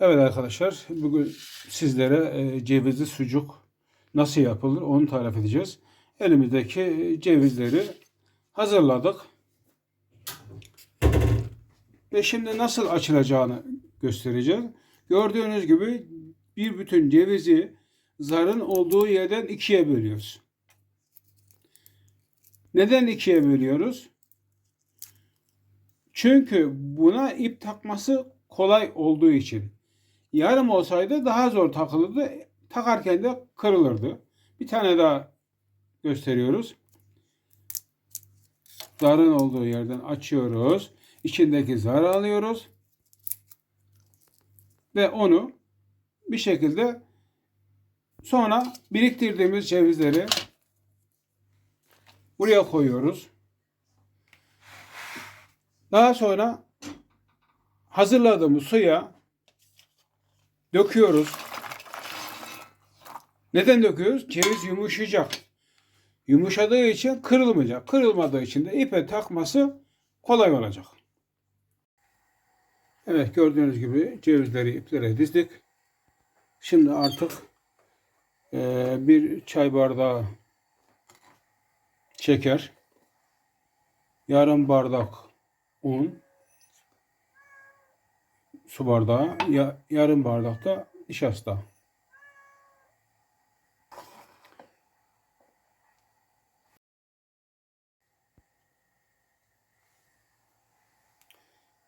Evet arkadaşlar, bugün sizlere e, cevizli sucuk nasıl yapılır onu tarif edeceğiz. Elimizdeki e, cevizleri hazırladık. Ve şimdi nasıl açılacağını göstereceğiz. Gördüğünüz gibi bir bütün cevizi zarın olduğu yerden ikiye bölüyoruz. Neden ikiye bölüyoruz? Çünkü buna ip takması kolay olduğu için. Yarım olsaydı daha zor takılırdı. Takarken de kırılırdı. Bir tane daha gösteriyoruz. Zarın olduğu yerden açıyoruz. İçindeki zarı alıyoruz. Ve onu bir şekilde sonra biriktirdiğimiz cevizleri buraya koyuyoruz. Daha sonra hazırladığımız suya döküyoruz. Neden döküyoruz? Ceviz yumuşayacak. Yumuşadığı için kırılmayacak. Kırılmadığı için de ipe takması kolay olacak. Evet gördüğünüz gibi cevizleri iplere dizdik. Şimdi artık eee, bir çay bardağı şeker, yarım bardak un, su bardağı, ya, yarım bardak da nişasta.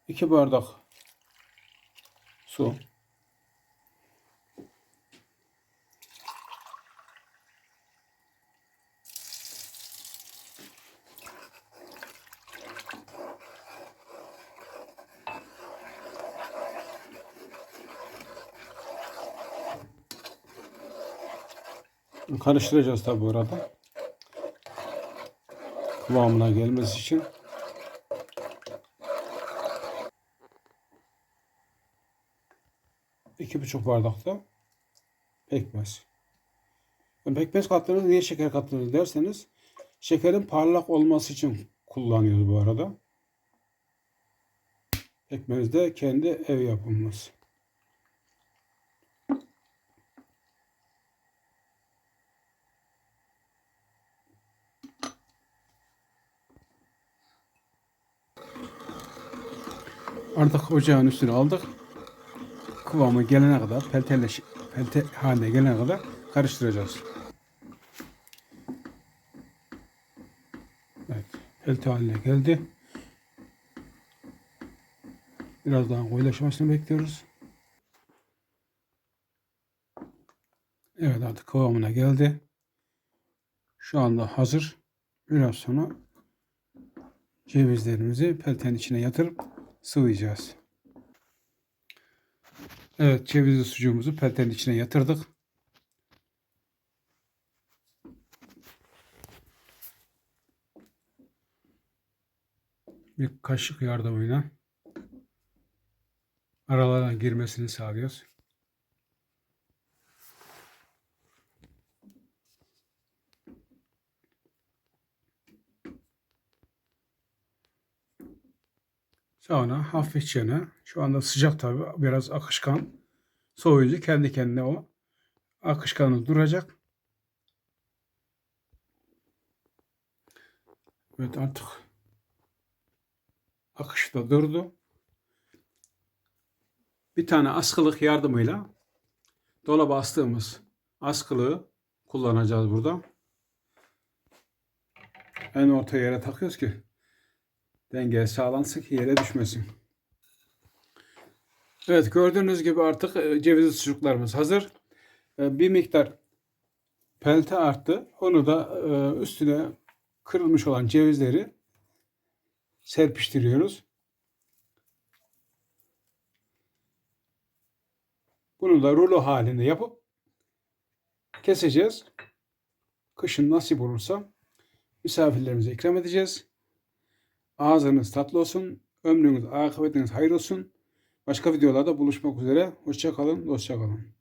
İki bardak su. Karıştıracağız tabi bu arada. Kıvamına gelmesi için. İki buçuk bardak da pekmez. Pekmez kattınız niye şeker kattınız derseniz şekerin parlak olması için kullanıyoruz bu arada. Pekmez de kendi ev yapımımız. Artık ocağın üstüne aldık. Kıvamı gelene kadar, peltele, pelte haline gelene kadar karıştıracağız. Evet, pelte haline geldi. Biraz daha koyulaşmasını bekliyoruz. Evet artık kıvamına geldi. Şu anda hazır. Biraz sonra cevizlerimizi peltenin içine yatırıp sıvayacağız. Evet cevizli sucuğumuzu peltenin içine yatırdık. Bir kaşık yardımıyla aralarına girmesini sağlıyoruz. Sonra hafifçe şu anda sıcak tabi biraz akışkan. Soğuyunca kendi kendine o akışkanı duracak. Evet artık akış da durdu. Bir tane askılık yardımıyla dolaba astığımız askılığı kullanacağız burada. En orta yere takıyoruz ki denge sağlansın ki yere düşmesin. Evet gördüğünüz gibi artık e, cevizli sucuklarımız hazır. E, Bir miktar pelte arttı. Onu da e, üstüne kırılmış olan cevizleri serpiştiriyoruz. Bunu da rulo halinde yapıp keseceğiz. Kışın nasip olursa misafirlerimize ikram edeceğiz. Ağzınız tatlı olsun. Ömrünüz, akıbetiniz hayır olsun. Başka videolarda buluşmak üzere. Hoşça kalın, dostça kalın.